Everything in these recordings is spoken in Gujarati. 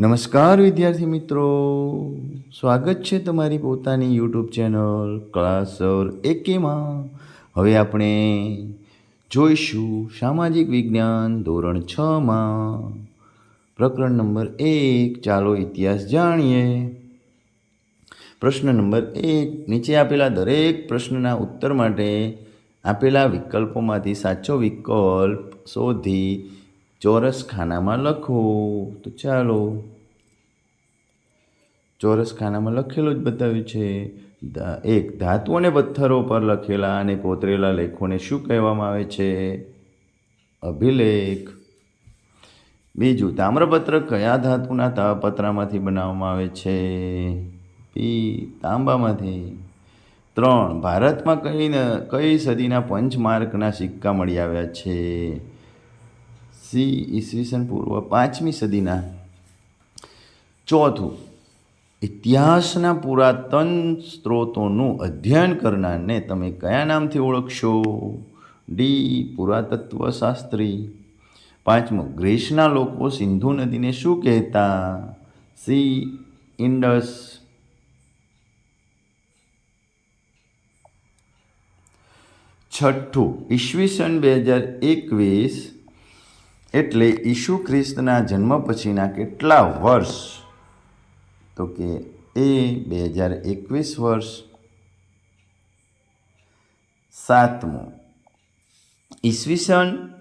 નમસ્કાર વિદ્યાર્થી મિત્રો. સ્વાગત છે તમારી પોતાની યુટ્યુબ ચેનલ ક્લાસર એકેમાં. હવે આપણે જોઈશું સામાજિક વિજ્ઞાન ધોરણ છમાં. પ્રકરણ નંબર એક, ચાલો ઇતિહાસ જાણીએ. પ્રશ્ન નંબર એક, નીચે આપેલા દરેક પ્રશ્નના ઉત્તર માટે આપેલા વિકલ્પોમાંથી સાચો વિકલ્પ શોધી ચોરસ ખાનામાં લખો. તો ચાલો. ચોરસ ખાનામાં લખેલું જ બતાવ્યું છે. એક ધાતુ અને પથ્થરો પર લખેલા અને કોતરેલા લેખોને શું કહેવામાં આવે છે? અભિલેખ. બીજું, તામ્રપત્ર કયા ધાતુના તાપત્રામાંથી બનાવવામાં આવે છે? પી, તાંબામાંથી. ત્રણ, ભારતમાં કઈ કઈ સદીના પંચમાર્કના સિક્કા મળી આવ્યા છે? સી ઈસવીસન પૂર્વ પાંચમી સદીના ચોથું ઇતિહાસના પુરાતન સ્ત્રોતોનું અધ્યયન કરનારને તમે કયા નામથી ઓળખશો? ડી. પુરાતત્વશાસ્ત્રી. પાંચમું, ગ્રીસના લોકો સિંધુ નદીને શું કહેતા? સી. ઇન્ડસ. છઠ્ઠું ઈસવીસન બે હજાર એકવીસ એટલે ઈસુ ખ્રિસ્તના જન્મ પછીના કેટલા વર્ષ? તો કે એ બે હજાર એકવીસ વર્ષ. સાતમું. ઈસવીસન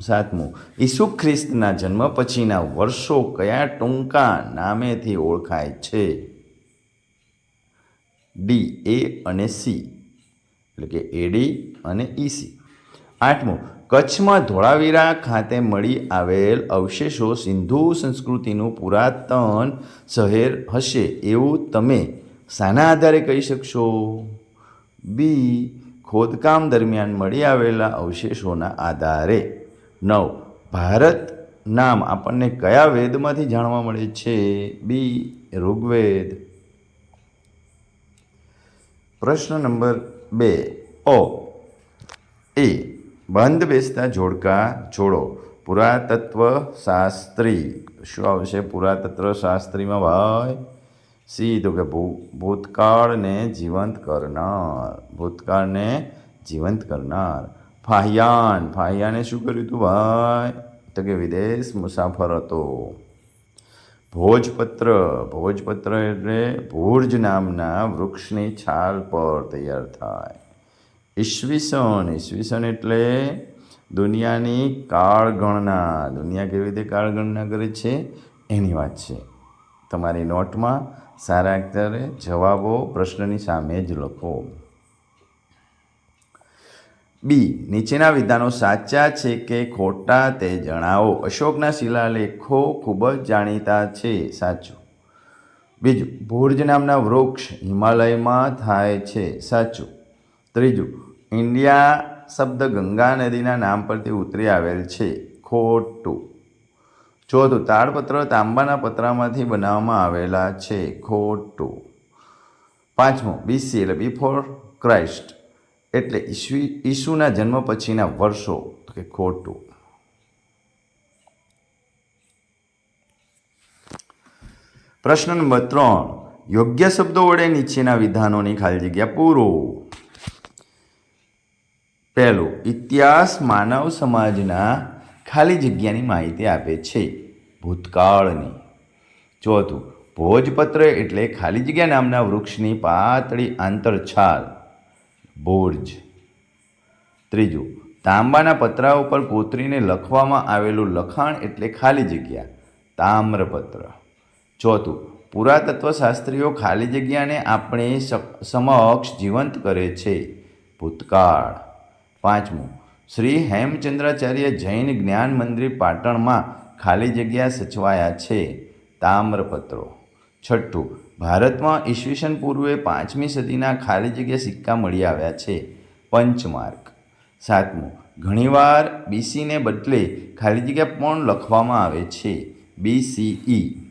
સાતમું. ઈસુ ખ્રિસ્તના જન્મ પછીના વર્ષો કયા ટૂંકા નામેથી ઓળખાય છે? ડી, એ અને સી. એટલે કે એડી અને ઈસી આઠમું, કચ્છમાં ધોળાવીરા ખાતે મળી આવેલ અવશેષો સિંધુ સંસ્કૃતિનું પુરાતન શહેર હશે એવું તમે શાના આધારે કહી શકશો? બી, ખોદકામ દરમિયાન મળી આવેલા અવશેષોના આધારે. નવ, ભારત નામ આપણને કયા વેદમાંથી જાણવા મળે છે? બી, ઋગ્વેદ. પ્રશ્ન નંબર બે, ઓ, એ. બંધ બેસતા જોડકા જોડો પુરાતત્વ શાસ્ત્રી શું આવશે પુરાતત્વ શાસ્ત્રીમાં ભાઈ? સીધું કે ભૂ, ભૂતકાળને જીવંત કરનાર. ભૂતકાળને જીવંત કરનાર. ફાહિયાન. ફાહિયાને શું કર્યું હતું ભાઈ? તો કે વિદેશ મુસાફર હતો. ભોજપત્ર. ભોજપત્ર એટલે ભુર્જ નામના વૃક્ષની છાલ પર તૈયાર થાય. ઈસવીસન ઈસવીસન એટલે દુનિયાની કાળગણના, દુનિયા કેવી રીતે કાળગણના કરે છે? એની વાત છે. તમારી નોટમાં સારા અક્ષરે જવાબો પ્રશ્નની સામે જ લખો. બી, નીચેના વિધાનો સાચા છે કે ખોટા તે જણાવો. અશોકના શિલાલેખો ખૂબ જ જાણીતા છે. સાચું. બીજું, ભુર્જ નામના વૃક્ષ હિમાલયમાં થાય છે. સાચું. ત્રીજું, ઇન્ડિયા શબ્દ ગંગા નદીના નામ પરથી ઉતરી આવેલ છે, ખોટું. ચોથું, તાડપત્ર તાંબાના પતરામાંથી બનાવવામાં આવેલા છે, ખોટું. પાંચમું બીસી એટલે બિફોર ક્રાઇસ્ટ એટલે ઈસવી ઈસુના જન્મ પછીના વર્ષો, તો કે ખોટું. પ્રશ્ન નંબર ત્રણ, યોગ્ય શબ્દો વડે નીચેના વિધાનોની ખાલી જગ્યા પૂરો. પહેલું, ઇતિહાસ માનવ સમાજના ખાલી જગ્યાની માહિતી આપે છે, ભૂતકાળની. ચોથું, ભોજપત્ર એટલે ખાલી જગ્યા નામના વૃક્ષની પાતળી આંતરછાલ ભોજ ત્રીજું, તાંબાના પતરા ઉપર કોતરીને લખવામાં આવેલું લખાણ એટલે ખાલી જગ્યા, તામ્રપત્ર. ચોથું, પુરાતત્વશાસ્ત્રીઓ ખાલી જગ્યાને આપણે સમક્ષ જીવંત કરે છે, ભૂતકાળ. પાંચમું. શ્રી હેમચંદ્રાચાર્ય જૈન જ્ઞાન મંદિર પાટણમાં ખાલી જગ્યા સચવાયા છે. તામ્રપત્રો. છઠ્ઠું. ભારતમાં ઈસવીસન પૂર્વે પાંચમી સદીના ખાલી જગ્યા સિક્કા મળી આવ્યા છે. પંચમાર્ક. સાતમું. ઘણીવાર બીસીને બદલે ખાલી જગ્યા પણ લખવામાં આવે છે. બીસીઈ.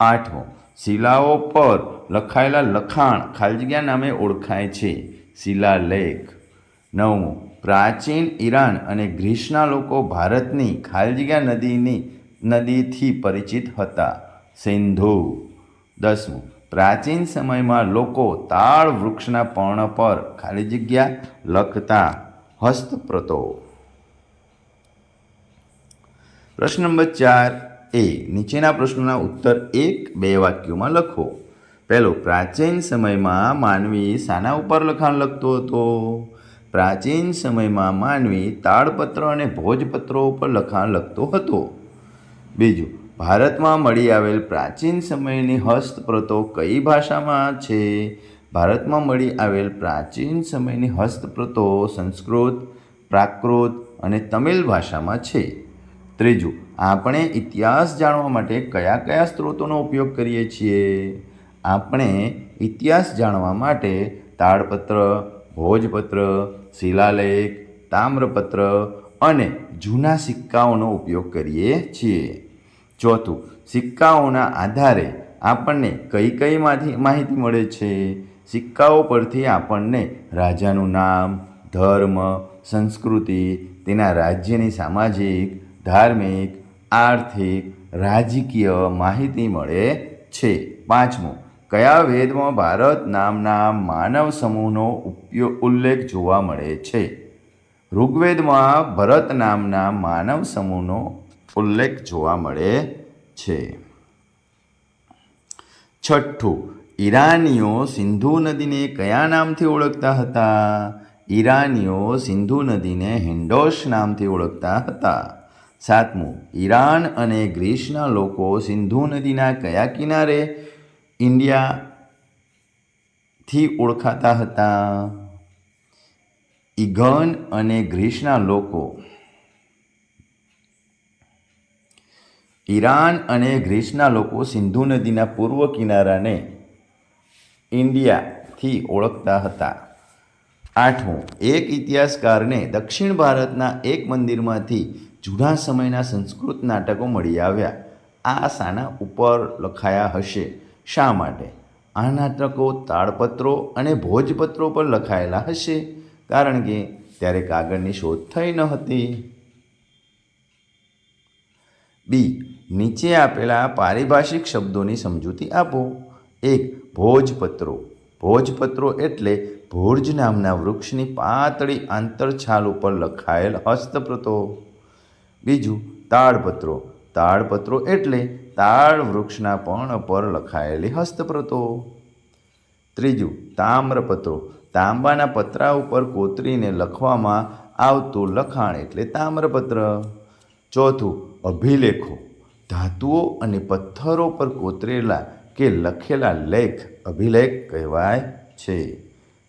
આઠમું. શિલાઓ પર લખાયેલા લખાણ ખાલી જગ્યા નામે ઓળખાય છે. શિલાલેખ. નવમું, પ્રાચીન ઈરાન અને ગ્રીસના લોકો ભારતની ખાલી જગ્યા નદીની નદીથી પરિચિત હતા. સિંધુ. દસમું, પ્રાચીન સમયમાં લોકો તાળ વૃક્ષના પર્ણ પર ખાલી જગ્યા લખતા હસ્તપ્રતો. પ્રશ્ન નંબર ચાર એ, નીચેના પ્રશ્નોના ઉત્તર એક બે વાક્યોમાં લખો. પહેલો, પ્રાચીન સમયમાં માનવી શાના ઉપર લખાણ લખતો હતો? પ્રાચીન સમયમાં માનવી તાડપત્ર અને ભોજપત્રો ઉપર લખાણ લખતો હતો. બીજું, ભારતમાં મળી આવેલ પ્રાચીન સમયની હસ્તપ્રતો કઈ ભાષામાં છે? ભારતમાં મળી આવેલ પ્રાચીન સમયની હસ્તપ્રતો સંસ્કૃત, પ્રાકૃત અને તમિલ ભાષામાં છે. ત્રીજું, આપણે ઇતિહાસ જાણવા માટે કયા કયા સ્ત્રોતોનો ઉપયોગ કરીએ છીએ? આપણે ઇતિહાસ જાણવા માટે તાડપત્ર ભોજપત્ર, શિલાલેખ, તામ્રપત્ર અને જૂના સિક્કાઓનો ઉપયોગ કરીએ છીએ. ચોથું, સિક્કાઓના આધારે આપણને કઈ કઈ માહિતી મળે છે? સિક્કાઓ પરથી આપણને રાજાનું નામ, ધર્મ, સંસ્કૃતિ, તેના રાજ્યની સામાજિક, ધાર્મિક, આર્થિક, રાજકીય માહિતી મળે છે. પાંચમું કયા વેદમાં ભારત નામના માનવ સમૂહનો ઉપયોગ ઉલ્લેખ જોવા મળે છે? ઋગ્વેદમાં ભરત નામના માનવ સમૂહનો ઉલ્લેખ જોવા મળે છે. છઠ્ઠું, ઈરાનીઓ સિંધુ નદીને કયા નામથી ઓળખતા હતા? ઈરાનીઓ સિંધુ નદીને હિન્ડોશ નામથી ઓળખતા હતા. સાતમું, ઈરાન અને ગ્રીસના લોકો સિંધુ નદીના કયા કિનારે ઇન્ડિયાથી ઓળખાતા હતા. ઇગન અને ગ્રીસના લોકો ઈરાન અને ગ્રીસના લોકો સિંધુ નદીના પૂર્વ કિનારાને ઇન્ડિયાથી ઓળખતા હતા. આઠમું, એક ઇતિહાસકારને દક્ષિણ ભારતના એક મંદિરમાંથી જૂના સમયના સંસ્કૃત નાટકો મળી આવ્યા. આ સાના ઉપર લખાયા હશે. શા માટે? આ નાટકો તાળપત્રો અને ભોજપત્રો પર લખાયેલા હશે, કારણ કે ત્યારે કાગળની શોધ થઈ ન હતી. બી. નીચે આપેલા પારિભાષિક શબ્દોની સમજૂતી આપો. એક, ભોજપત્રો. ભોજપત્રો એટલે ભોજ નામના વૃક્ષની પાતળી આંતરછાલ ઉપર લખાયેલ હસ્તપ્રતો. બીજું, તાડપત્રો. તાડપત્રો એટલે તાડ વૃક્ષના પર્ણ પર લખાયેલી હસ્તપ્રતો. ત્રીજું, તામ્રપત્રો. તાંબાના પતરા ઉપર કોતરીને લખવામાં આવતું લખાણ એટલે તામ્રપત્ર. ચોથું, અભિલેખો. ધાતુઓ અને પથ્થરો પર કોતરેલા કે લખેલા લેખ અભિલેખ કહેવાય છે.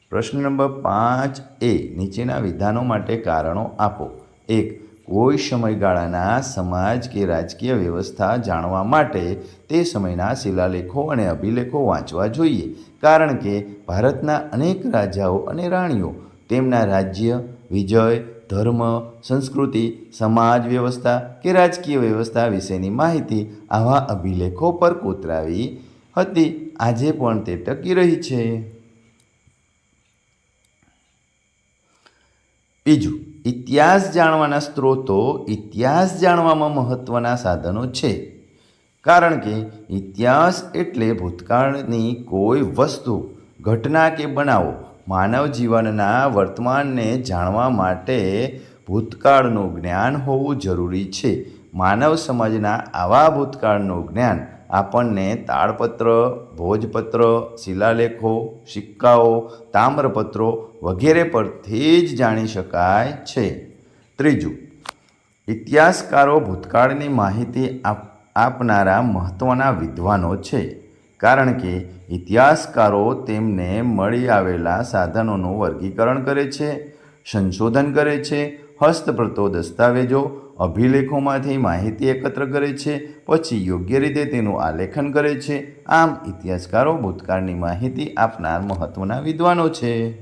પ્રશ્ન નંબર પાંચ એ નીચેના વિધાનો માટે કારણો આપો. એક કોઈ સમયગાળાના સમાજ કે રાજકીય વ્યવસ્થા જાણવા માટે તે સમયના શિલાલેખો અને અભિલેખો વાંચવા જોઈએ. કારણ કે ભારતના અનેક રાજાઓ અને રાણીઓ તેમના રાજ્ય, વિજય, ધર્મ, સંસ્કૃતિ, સમાજ વ્યવસ્થા કે રાજકીય વ્યવસ્થા વિશેની માહિતી આવા અભિલેખો પર કોતરાવી હતી. આજે પણ તે ટકી રહી છે. બીજું ઇતિહાસ જાણવાના સ્ત્રોતો ઇતિહાસ જાણવામાં મહત્ત્વના સાધનો છે. કારણ કે ઇતિહાસ એટલે ભૂતકાળની કોઈ વસ્તુ, ઘટના કે બનાવો માનવ જીવનના વર્તમાનને જાણવા માટે ભૂતકાળનું જ્ઞાન હોવું જરૂરી છે. માનવ સમાજના આવા ભૂતકાળનું જ્ઞાન આપણને તાળપત્ર ભોજપત્ર, શિલાલેખો, સિક્કાઓ, તામ્રપત્રો વગેરે પરથી જ જાણી શકાય છે. ત્રીજું, ઇતિહાસકારો ભૂતકાળની માહિતી આપ, આપનારા મહત્ત્વના વિદ્વાનો છે. કારણ કે ઇતિહાસકારો તેમને મળી આવેલા સાધનોનું વર્ગીકરણ કરે છે, સંશોધન કરે છે, હસ્તપ્રતો દસ્તાવેજો અભિલેખોમાંથી માહિતી એકત્ર કરે છે, પછી યોગ્ય રીતે તેનું આલેખન કરે છે. આમ, ઇતિહાસકારો ભૂતકાળની માહિતી આપનાર મહત્ત્વના વિદ્વાનો છે.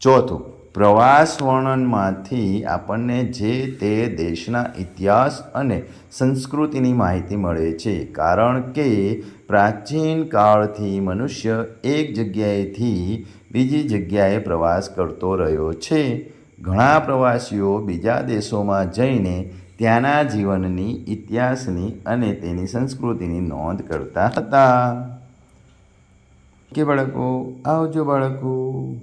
ચોથું, પ્રવાસ વર્ણનમાંથી આપણને જે તે દેશના ઇતિહાસ અને સંસ્કૃતિની માહિતી મળે છે. કારણ કે પ્રાચીન કાળથી મનુષ્ય એક જગ્યાએથી બીજી જગ્યાએ પ્રવાસ કરતો રહ્યો છે. ઘણા પ્રવાસીઓ બીજા દેશોમાં જઈને ત્યાંના જીવનની, ઇતિહાસની અને તેની સંસ્કૃતિની નોંધ કરતા હતા. કે બાળકો, આવજો બાળકો.